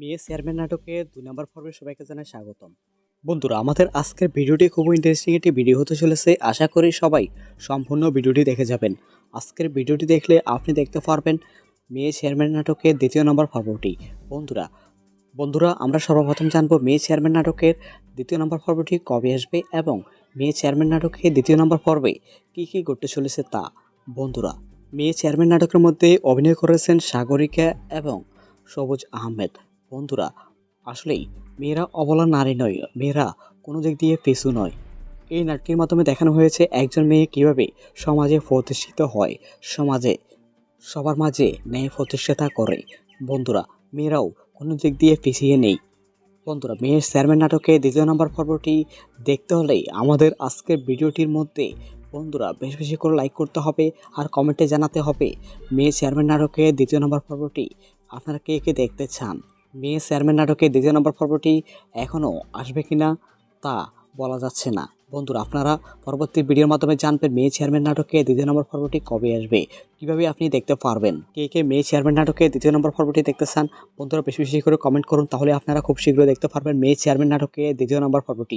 মেয়ে চেয়ারম্যান নাটকে দুই নম্বর পর্বে সবাইকে জানাই স্বাগতম। বন্ধুরা, আমাদের আজকের ভিডিওটি খুব ইন্টারেস্টিং একটি ভিডিও হতে চলেছে। আশা করি সবাই সম্পূর্ণ ভিডিওটি দেখে যাবেন। আজকের ভিডিওটি দেখলে আপনি দেখতে পারবেন মেয়ে চেয়ারম্যান নাটকের দ্বিতীয় নম্বর পর্বটি। বন্ধুরা বন্ধুরা, আমরা সর্বপ্রথম জানব মেয়ে চেয়ারম্যান নাটকের দ্বিতীয় নম্বর পর্বটি কবে আসবে এবং মেয়ে চেয়ারম্যান নাটকের দ্বিতীয় নম্বর পর্বে কী কী ঘটতে চলেছে তা। বন্ধুরা, মেয়ে চেয়ারম্যান নাটকের মধ্যে অভিনয় করেছেন সাগরিকা এবং সবুজ আহমেদ। বন্ধুরা, আসলেই মেয়েরা অবলা নারী নয়, মেয়েরা কোনো দিক দিয়ে পিছু নয়। এই নাটকের মাধ্যমে দেখানো হয়েছে একজন মেয়ে কীভাবে সমাজে প্রতিষ্ঠিত হয়, সমাজে, সবার মাঝে ন্যায় প্রতিষ্ঠাতা করে। বন্ধুরা, মেয়েরাও কোনো দিক দিয়ে পিছিয়ে নেই। বন্ধুরা, মেয়ের চেয়ারম্যান নাটকে দ্বিতীয় নম্বর পর্বটি দেখতে হলেই আমাদের আজকের ভিডিওটির মধ্যে বন্ধুরা বেশ বেশি করে লাইক করতে হবে আর কমেন্টে জানাতে হবে, মেয়ে চেয়ারম্যান নাটকে দ্বিতীয় নম্বর পর্বটি আপনারা কে কে দেখতে চান? মেয়ে চেয়ারম্যান নাটকে দ্বিতীয় নম্বর পর্বটি এখনও আসবে কি না তা বলা যাচ্ছে না। বন্ধুরা, আপনারা পরবর্তী ভিডিওর মাধ্যমে জানবেন মেয়ে চেয়ারম্যান নাটকে দ্বিতীয় নম্বর পর্বটি কবে আসবে। কীভাবে আপনি দেখতে পারবেন? কে কে মেয়ে চেয়ারম্যান নাটকে দ্বিতীয় নম্বর পর্বটি দেখতে চান? বন্ধুরা, বেশি বেশি করে কমেন্ট করুন, তাহলে আপনারা খুব শীঘ্রই দেখতে পারবেন মেয়ে চেয়ারম্যান নাটকে দ্বিতীয় নম্বর পর্বটি।